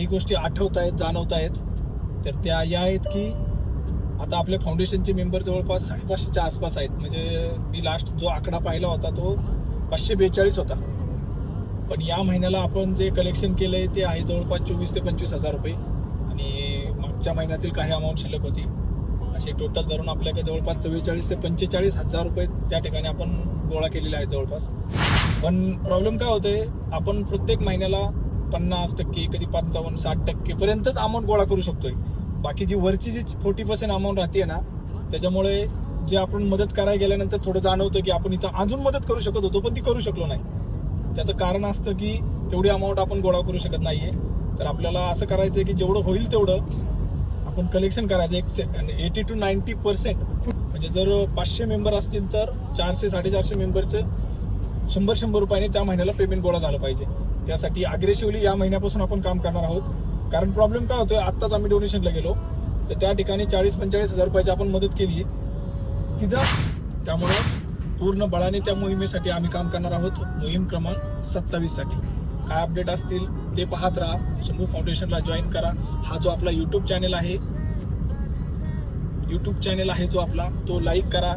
काही गोष्टी आठवत आहेत जाणवत आहेत. तर त्या या आहेत की आता आपल्या फाउंडेशनचे मेंबर जवळपास साडेपाचशेच्या आसपास आहेत. म्हणजे मी लास्ट जो आकडा पाहिला होता तो पाचशे बेचाळीस होता. पण या महिन्याला आपण जे कलेक्शन केलं आहे ते आहे जवळपास चोवीस ते पंचवीस हजार रुपये. आणि मागच्या महिन्यातील काही अमाऊंट शिल्लक होती. असे टोटल धरून आपल्याकडे जवळपास चव्वेचाळीस ते पंचेचाळीस हजार रुपये त्या ठिकाणी आपण गोळा केलेले आहेत जवळपास. पण प्रॉब्लेम काय होतोय आपण प्रत्येक महिन्याला पन्नास टक्के कधी पंचावन्न साठ टक्केपर्यंतच अमाऊंट गोळा करू शकतोय. बाकी जी वरची जी फोर्टी पर्सेंट अमाऊंट राहते ना त्याच्यामुळे जे आपण मदत करायला गेल्यानंतर थोडं जाणवतं की आपण इथं अजून मदत करू शकत होतो पण ती करू शकलो नाही. त्याचं कारण असतं की तेवढी अमाऊंट आपण गोळा करू शकत नाहीये. तर आपल्याला असं करायचं आहे की जेवढं होईल तेवढं आपण कलेक्शन करायचं. एक एटी टू नाईन्टी पर्सेंट म्हणजे जर पाचशे मेंबर असतील तर चारशे साडेचारशे मेंबरचे शंभर शंभर रुपयाने त्या महिन्याला पेमेंट गोळा झालं पाहिजे. त्यासाठी अग्रेसिव्हली या महिन्यापासून आपण काम करणार आहोत. कारण प्रॉब्लेम काय होतोय आत्ताच आम्ही डोनेशनला गेलो. तर त्या ठिकाणी चाळीस पंचेचाळीस हजार रुपयाची आपण मदत केली. तिथं त्यामुळं पूर्ण बळाने त्या मोहिमेसाठी आम्ही काम करणार आहोत. मोहीम क्रमांक सत्तावीससाठी. काय अपडेट असतील ते पाहत राहा. शंभू फाउंडेशनला जॉईन करा. हा जो आपला यूट्यूब चॅनेल आहे यूट्यूब चॅनेल आहे जो आपला तो लाईक करा.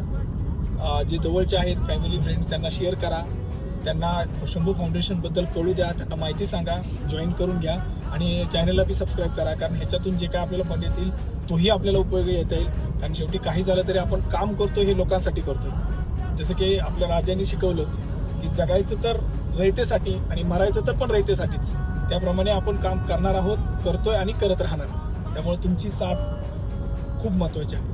जे जवळचे आहेत फॅमिली फ्रेंड्स त्यांना शेअर करा. त्यांना शंभू फाउंडेशनबद्दल कळू द्या त्यांना माहिती सांगा जॉईन करून घ्या आणि चॅनलला बी सबस्क्राईब करा कारण ह्याच्यातून जे काय आपल्याला फंड येतील तोही आपल्याला उपयोगी येता येईल. कारण शेवटी काही झालं तरी आपण काम करतो हे लोकांसाठी करतो. जसं की आपल्या राजांनी शिकवलं की जगायचं तर रयतेसाठी आणि मरायचं तर पण रयतेसाठीच. त्याप्रमाणे आपण काम करणार आहोत करतोय आणि करत राहणार. त्यामुळे तुमची साथ खूप महत्त्वाची आहे.